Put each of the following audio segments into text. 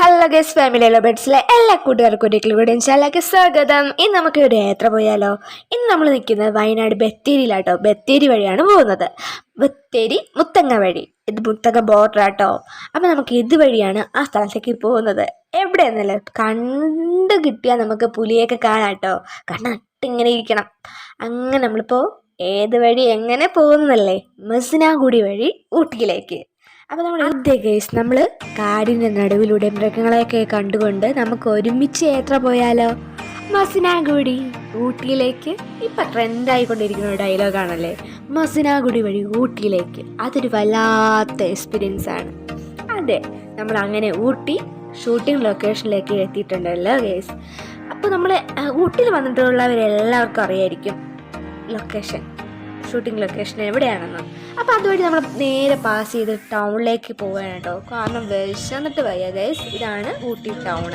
Hello guess family ലോബേറ്റ്സിലെ എല്ലാ കൂട്ടുകാർക്കും ഒരിക്കലും കൂടെ ഇൻഷാല്ലാക്ക് സ്വാഗതം. ഇന്ന് നമുക്ക് ഒരു യാത്ര പോയാലോ? ഇന്ന് നമ്മൾ നിൽക്കുന്നത് വയനാട് ബത്തേരിയിലാട്ടോ. ബത്തേരി വഴിയാണ് പോകുന്നത്. ബത്തേരി മുത്തങ്ങ വഴി. ഇത് മുത്തങ്ങ ബോർഡർ ആട്ടോ. അപ്പോൾ നമുക്ക് ഇതുവഴിയാണ് ആ സ്ഥലത്തേക്ക് പോകുന്നത്. എവിടെയെന്നല്ല കണ്ട് കിട്ടിയാൽ നമുക്ക് പുലിയൊക്കെ കാണാട്ടോ. കണ്ണിങ്ങനെ ഇരിക്കണം. അങ്ങനെ നമ്മളിപ്പോൾ ഏത് വഴി എങ്ങനെ പോകുന്നതല്ലേ? മസിനാഗുടി വഴി ഊട്ടിയിലേക്ക്. അപ്പോൾ നമ്മൾ ആദ്യ കേസ് നമ്മൾ കാടിന്റെ നടുവിലൂടെ മൃഗങ്ങളെയൊക്കെ കണ്ടുകൊണ്ട് നമുക്ക് ഒരുമിച്ച് യാത്ര പോയാലോ? മസിനാഗുടി ഊട്ടിയിലേക്ക്. ഇപ്പം ട്രെൻഡായിക്കൊണ്ടിരിക്കുന്ന ഒരു ഡയലോഗാണല്ലേ? മസിനാഗുടി വഴി ഊട്ടിയിലേക്ക്. അതൊരു വല്ലാത്ത എക്സ്പീരിയൻസ് ആണ് അതെ നമ്മൾ അങ്ങനെ ഊട്ടി ഷൂട്ടിംഗ് ലൊക്കേഷനിലേക്ക് എത്തിയിട്ടുണ്ടല്ലോ കേസ് അപ്പോൾ നമ്മൾ ഊട്ടിയിൽ വന്നിട്ടുള്ളവരെല്ലാവർക്കും അറിയായിരിക്കും ലൊക്കേഷൻ. ഷൂട്ടിംഗ് ലൊക്കേഷൻ എവിടെയാണെന്ന്. അപ്പോൾ അതുവഴി നമ്മൾ നേരെ പാസ് ചെയ്ത് ടൗണിലേക്ക് പോവുകയാണ് കേട്ടോ. കാരണം വിശന്നിട്ട് വയ്യ. ഗൈസ് ഇതാണ് ഊട്ടി ടൗൺ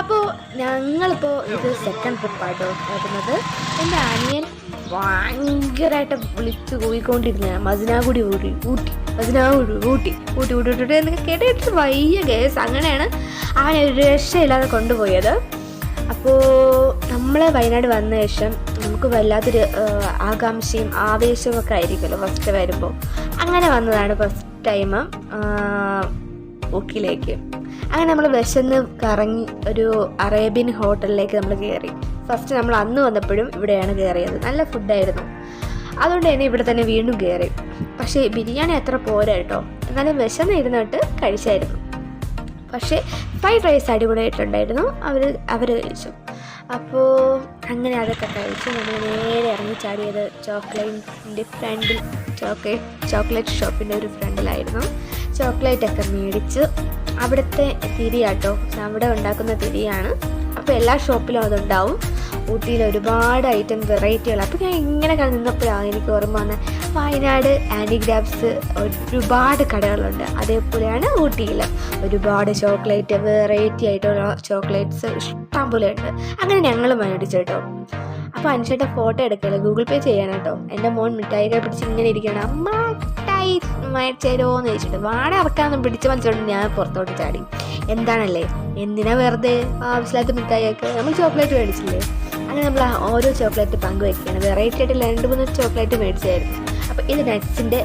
അപ്പോൾ ഞങ്ങളിപ്പോൾ ഇത് സെക്കൻഡ് ട്രിപ്പായിട്ടോ പോകുന്നത് എന്റെ അനിയൻ ഭയങ്കരമായിട്ട് വിളിച്ച് പോയിക്കൊണ്ടിരുന്ന. മസിനാഗുടി ഊട്ടി ഊട്ടി മസിനാഗുടി ഊട്ടി ഊട്ടി ഊട്ടി ഊട്ടി എന്നൊക്കെ കേട്ടിട്ട് വയ്യ ഗേസ് അങ്ങനെയാണ് അവനെ ഒരു രക്ഷയില്ലാതെ കൊണ്ടുപോയത്. അപ്പോൾ നമ്മൾ വയനാട് വന്ന ശേഷം നമുക്ക് വല്ലാത്തൊരു ആകാംക്ഷയും ആവേശവും ഒക്കെ ആയിരിക്കുമല്ലോ ഫസ്റ്റ് വരുമ്പോൾ അങ്ങനെ വന്നതാണ് ഫസ്റ്റ് ടൈം ഊക്കിലേക്ക്. അങ്ങനെ നമ്മൾ വിശന്ന് കറങ്ങി ഒരു അറേബ്യൻ ഹോട്ടലിലേക്ക് നമ്മൾ കയറി ഫസ്റ്റ് നമ്മൾ അന്ന് വന്നപ്പോഴും ഇവിടെയാണ് കയറിയത് നല്ല ഫുഡായിരുന്നു അതുകൊണ്ട് തന്നെ ഇവിടെ തന്നെ വീണ്ടും കയറി പക്ഷേ ബിരിയാണി അത്ര പോരാ കേട്ടോ. എന്നാലും വിശന്നിരുന്നിട്ട് കഴിച്ചായിരുന്നു. പക്ഷേ ഫ്രൈഡ് റൈസ് അടിപൊളിയായിട്ടുണ്ടായിരുന്നു. അവർ അവർ കഴിച്ചു. അപ്പോൾ അങ്ങനെ അതൊക്കെ കഴിച്ച് നമ്മൾ നേരെ ഇറങ്ങി ചാടിയത് ചോക്ലേറ്റിന്റെ ഫ്രണ്ടിൽ ചോക്ലേറ്റ് ചോക്ലേറ്റ് ഷോപ്പിന്റെ ഒരു ഫ്രണ്ടിലായിരുന്നു. ചോക്ലേറ്റൊക്കെ മേടിച്ച് അവിടുത്തെ തിരിയാട്ടോ. അവിടെ ഉണ്ടാക്കുന്ന തിരിയാണ്. അപ്പോൾ എല്ലാ ഷോപ്പിലും അതുണ്ടാവും. ഊട്ടിയിൽ ഒരുപാട് ഐറ്റം വെറൈറ്റികൾ അപ്പോൾ ഞാൻ ഇങ്ങനെ നിന്നപ്പോഴാണ് എനിക്ക് ഓർമ്മ വന്നത്. വയനാട് ആന്റിഗ്രാഫ്സ് ഒരുപാട് കടകളുണ്ട്. അതേപോലെയാണ് ഊട്ടിയിൽ. ഒരുപാട് ചോക്ലേറ്റ് വെറൈറ്റി ആയിട്ടുള്ള ചോക്ലേറ്റ്സ് ഇഷ്ടം പോലെ ഉണ്ട് അങ്ങനെ ഞങ്ങൾ മേടിച്ചു കേട്ടോ. അപ്പോൾ അനുഷേട്ട ഫോട്ടോ എടുക്കല്ലേ? ഗൂഗിൾ പേ ചെയ്യണം കേട്ടോ. എന്റെ മോൻ മിഠായികൾ പിടിച്ച് ഇങ്ങനെ ഇരിക്കണം അമ്മ മിഠായി മേടിച്ചേരോ എന്ന് ചോദിച്ചിട്ട് വാട ഇറക്കാമെന്ന് പിടിച്ച് മനസ്സിലോട്ട് ഞാൻ പുറത്തോട്ട് ചാടി. എന്താണല്ലേ? എന്തിനാ വെറുതെ ആവശ്യമില്ലാത്ത മിഠായിയൊക്കെ? നമ്മൾ ചോക്ലേറ്റ് മേടിച്ചില്ലേ? അങ്ങനെ നമ്മൾ ഓരോ ചോക്ലേറ്റ് പങ്കുവെക്കുകയാണ്. വെറൈറ്റി ആയിട്ട് രണ്ട് മൂന്ന് ചോക്ലേറ്റ് മേടിച്ചായിരുന്നു. അപ്പോൾ ഇത് നട്ട്സിന്റെ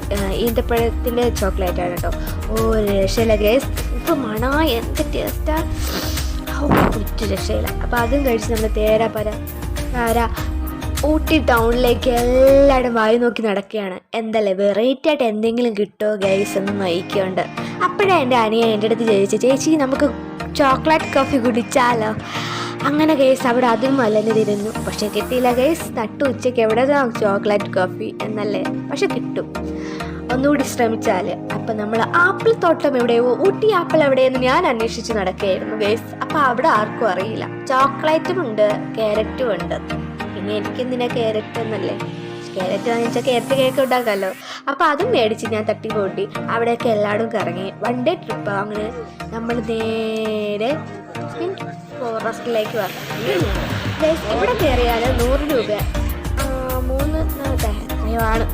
ഈന്തപ്പഴത്തിന്റെ ചോക്ലേറ്റ് ആണ് കേട്ടോ ഓ രക്ഷയില്ല ഗേസ് ഇപ്പോൾ മണ എന്ത് ടേസ്റ്റാ ഒറ്റ രക്ഷയില്ല അപ്പോൾ അതും കഴിച്ച് നമ്മൾ തേരാപ്പര ആരാ ഊട്ടി ടൗണിലേക്ക് എല്ലാവരും വായി നോക്കി നടക്കുകയാണ്. എന്തല്ലേ വെറൈറ്റി ആയിട്ട് എന്തെങ്കിലും കിട്ടുമോ ഗൈസ് എന്ന് നയിക്കുന്നുണ്ട്. അപ്പോഴാണ് എന്റെ അനിയൻ എന്റെ അടുത്ത് ചോദിച്ചു ചേച്ചി നമുക്ക് ചോക്ലേറ്റ് കോഫി കുടിച്ചാലോ? അങ്ങനെ ഗൈസ് അവിടെ അതും അലഞ്ഞിരുന്നു. പക്ഷെ കിട്ടിയില്ല ഗൈസ് നട്ടു ഉച്ചയ്ക്ക് എവിടെ ചോക്ലേറ്റ് കോഫി എന്നല്ലേ? പക്ഷെ കിട്ടും. ഒന്നുകൂടി ശ്രമിച്ചാൽ അപ്പം നമ്മൾ ആപ്പിൾ തോട്ടം എവിടെയോ ഊട്ടി ആപ്പിൾ എവിടെയെന്ന് ഞാൻ അന്വേഷിച്ച് നടക്കുകയായിരുന്നു ഗൈസ് അപ്പം അവിടെ ആർക്കും അറിയില്ല. ചോക്ലേറ്റും ഉണ്ട് ക്യാരറ്റും ഉണ്ട്. പിന്നെ എനിക്കെന്തിനാ ക്യാരറ്റ് എന്നല്ലേ? ക്യാരറ്റ് വാങ്ങിച്ചാൽ ക്യാരറ്റ് കേക്ക് ഉണ്ടാക്കാമല്ലോ അപ്പോൾ അതും മേടിച്ച് ഞാൻ തട്ടി കൂട്ടി അവിടെയൊക്കെ എല്ലായിടും കറങ്ങി. വൺ ഡേ ട്രിപ്പ് അങ്ങനെ നമ്മൾ നേരെ ഫോറസ്റ്റിലേക്ക് വന്നു. ഇവിടെ കയറിയാൽ നൂറ് രൂപ. മൂന്ന് ആണ്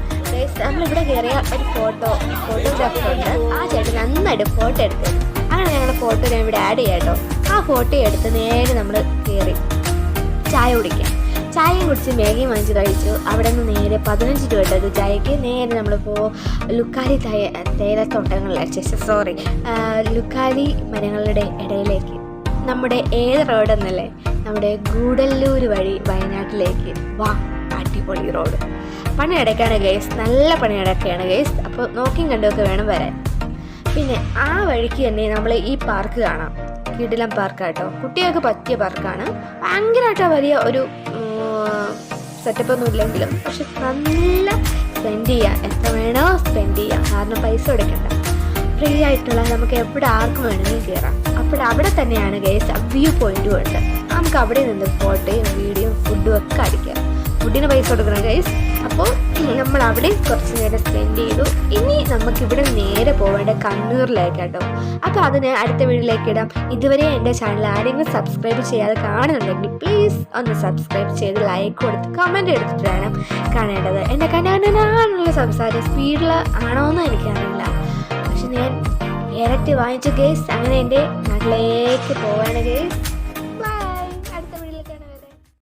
നമ്മളിവിടെ കയറിയ ഒരു ഫോട്ടോ ഫോട്ടോഗ്രാഫർ ഉണ്ട്. ആ ചേട്ടൻ നന്നായിട്ട് ഫോട്ടോ എടുത്തു. അങ്ങനെ ഞങ്ങളുടെ ഫോട്ടോ ഞാൻ ഇവിടെ ആഡ് ചെയ്യാം കേട്ടോ. ആ ഫോട്ടോ എടുത്ത് നേരെ നമ്മൾ കയറി ചായ കുടിക്കാം. ചായയും കുടിച്ച് മാഗിയും വാങ്ങിച്ച് കഴിച്ചു. അവിടെ നിന്ന് നേരെ പതിനഞ്ച് രൂപ ഇട്ടത് ചായക്ക് നേരെ നമ്മൾ നമ്മളിപ്പോൾ ലുക്കാലി തയ തേയിലത്തോട്ടങ്ങളിലെ സോറി ലുക്കാലി മരങ്ങളുടെ ഇടയിലേക്ക് നമ്മുടെ ഏത് റോഡ് എന്നല്ലേ നമ്മുടെ ഗൂഡല്ലൂർ വഴി വയനാട്ടിലേക്ക്. വാ അടിപൊളി റോഡ്. പണിയടക്കാണ് ഗൈസ് നല്ല പണിയടക്കുകയാണ് ഗൈസ്. അപ്പോൾ നോക്കിയും കണ്ടുമൊക്കെ വേണം വരാൻ. പിന്നെ ആ വഴിക്ക് തന്നെ നമ്മൾ ഈ പാർക്ക് കാണാം. കിടിലം പാർക്കാട്ടോ. കുട്ടികൾക്ക് പറ്റിയ പാർക്കാണ്. ഭയങ്കരമായിട്ട് വലിയ ഒരു സെറ്റപ്പ് ഒന്നും ഇല്ലെങ്കിലും പക്ഷെ നല്ല സ്പെൻഡ് ചെയ്യാം എത്ര വേണോ സ്പെൻഡ് ചെയ്യാം. കാരണം പൈസ കൊടുക്കണ്ട. ഫ്രീ ആയിട്ടുള്ള നമുക്ക് എവിടെ ആർക്കും വേണമെങ്കിലും കയറാം അപ്പോൾ അവിടെ തന്നെയാണ് ഗൈസ് വ്യൂ പോയിന്റും ഉണ്ട്. നമുക്ക് അവിടെ നിന്ന് ഫോട്ടോയും വീഡിയോയും ഫുഡും ഒക്കെ അടിക്കാം. ഫുഡിന് പൈസ കൊടുക്കണം ഗൈസ് അപ്പോൾ നമ്മൾ അവിടെ കുറച്ച് നേരം സ്പെൻഡ് ചെയ്തു. ഇനി നമുക്ക് ഇവിടെ നേരെ പോവേണ്ട കണ്ണൂരിലേക്ക് കേട്ടോ അപ്പോൾ അതിന് അടുത്ത വീഡിയോയിലേക്ക് ഇടാം. ഇതുവരെ എന്റെ ചാനൽ ആരെങ്കിലും സബ്സ്ക്രൈബ് ചെയ്യാതെ കാണുന്നുണ്ടെങ്കിൽ പ്ലീസ് ഒന്ന് സബ്സ്ക്രൈബ് ചെയ്ത് ലൈക്ക് കൊടുത്ത് കമന്റ് എടുത്തിട്ട് വേണം കാണേണ്ടത്. എന്റെ കനാനുള്ള സംസാരം. സ്പീഡിൽ ആണോ എന്ന് എനിക്കറിയില്ല. പക്ഷെ ഞാൻ ഇരട്ടി വാങ്ങിച്ചു ഗേസ് അങ്ങനെ എന്റെ നാട്ടിലേക്ക് പോവാണ് ഗേസ്